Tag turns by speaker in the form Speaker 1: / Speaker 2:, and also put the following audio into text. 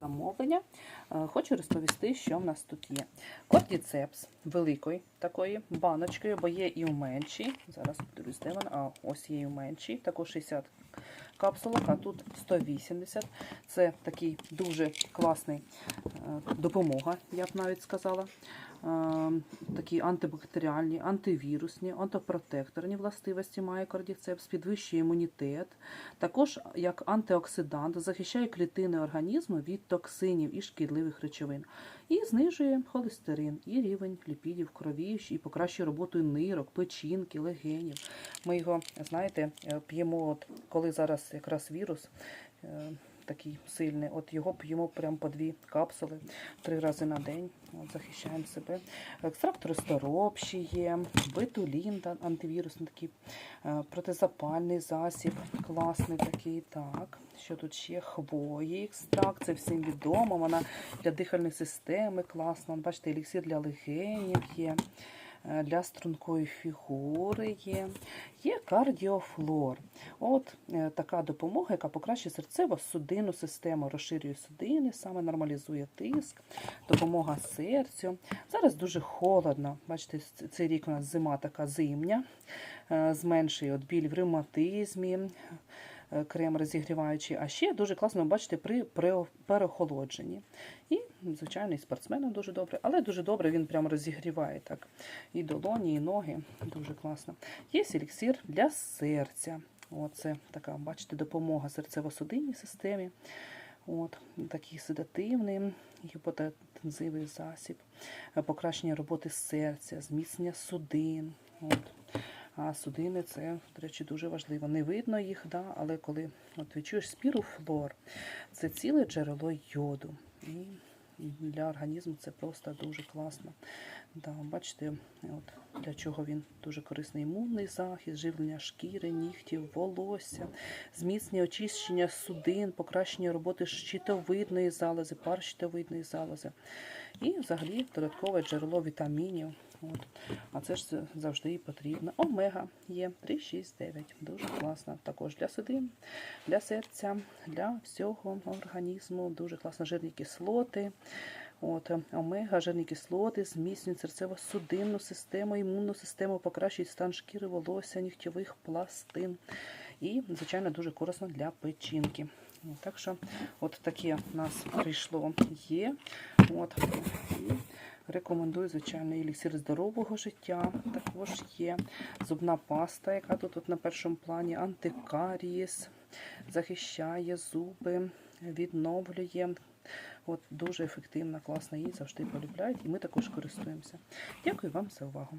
Speaker 1: замовлення. Е, Хочу розповісти, що в нас тут є. Кордіцепс великої такої баночкою, бо є і у меншій. Зараз подивлюсь, де вона. А, ось є і у меншій, також 60 капсулок, а тут 180. Це такий дуже класний е, допомога, я б навіть сказала. Е, Такі антибактеріальні, антивірусні, антипротекторні властивості має кардіцепс, підвищує імунітет. Також як антиоксидант захищає клітини організму від токсинів і шкідливих речовин. І знижує холестерин і рівень ліпідів крові, і покращує роботу нирок, печінки, легенів. Ми його, знаєте, е, п'ємо, от, коли зараз якраз вірус. Такий сильний, от його п'ємо прямо по дві капсули три рази на день. От, захищаємо себе. Екстракт розторop є, бетулін, антивірусний такий е, протизапальний засіб, класний такий. Так, що тут ще? Хвої екстракт, це всім відомо. Вона для дихальної системи класна. Бачите, еліксир для легенів є. Е, Для стрункої фігури є, є кардіофлор. От е, така допомога, яка покращує серцево-судинну систему, розширює судини, саме нормалізує тиск, допомога серцю. Зараз дуже холодно. Бачите, цей рік у нас зима така зимня, е, зменшує от біль в ревматизмі, крем розігріваючий. А ще дуже класно бачите при пере- переохолодженні. І, звичайно, і дуже добре, але дуже добре він прямо розігріває так. І долоні, і ноги. Дуже класно. Є еліксир для серця. Оце така, бачите, допомога серцево-судинній системі. От, такий седативний гіпотензивний засіб, покращення роботи серця, зміцнення судин. От. А судини це, до речі, дуже важливо. Не видно їх, да, але коли от відчуєш спіруфлор, це ціле джерело йоду. І для організму це просто дуже класно. Да, бачите, от, для чого він дуже корисний імунний захист, живлення шкіри, нігтів, волосся, зміцнення очищення судин, покращення роботи щитовидної залози, пар щитовидної залози. І взагалі додаткове джерело вітамінів. От. А це ж завжди потрібно. Омега є 3, 6, 9. Дуже класно. Також для судин, для серця, для всього організму. Дуже класно. Жирні кислоти. От, омега, жирні кислоти, зміцнюють серцево-судинну систему, імунну систему, покращують стан шкіри, волосся, нігтєвих пластин. І, звичайно, дуже корисно для печінки. От, Так що, от таке в нас прийшло є. От, рекомендую, звичайно, еліксир здорового життя. Також є зубна паста, яка тут, тут на першому плані, антикарієс, захищає зуби, відновлює. От Дуже ефективна, класна, її завжди полюбляють, і ми також користуємося. Дякую вам за увагу.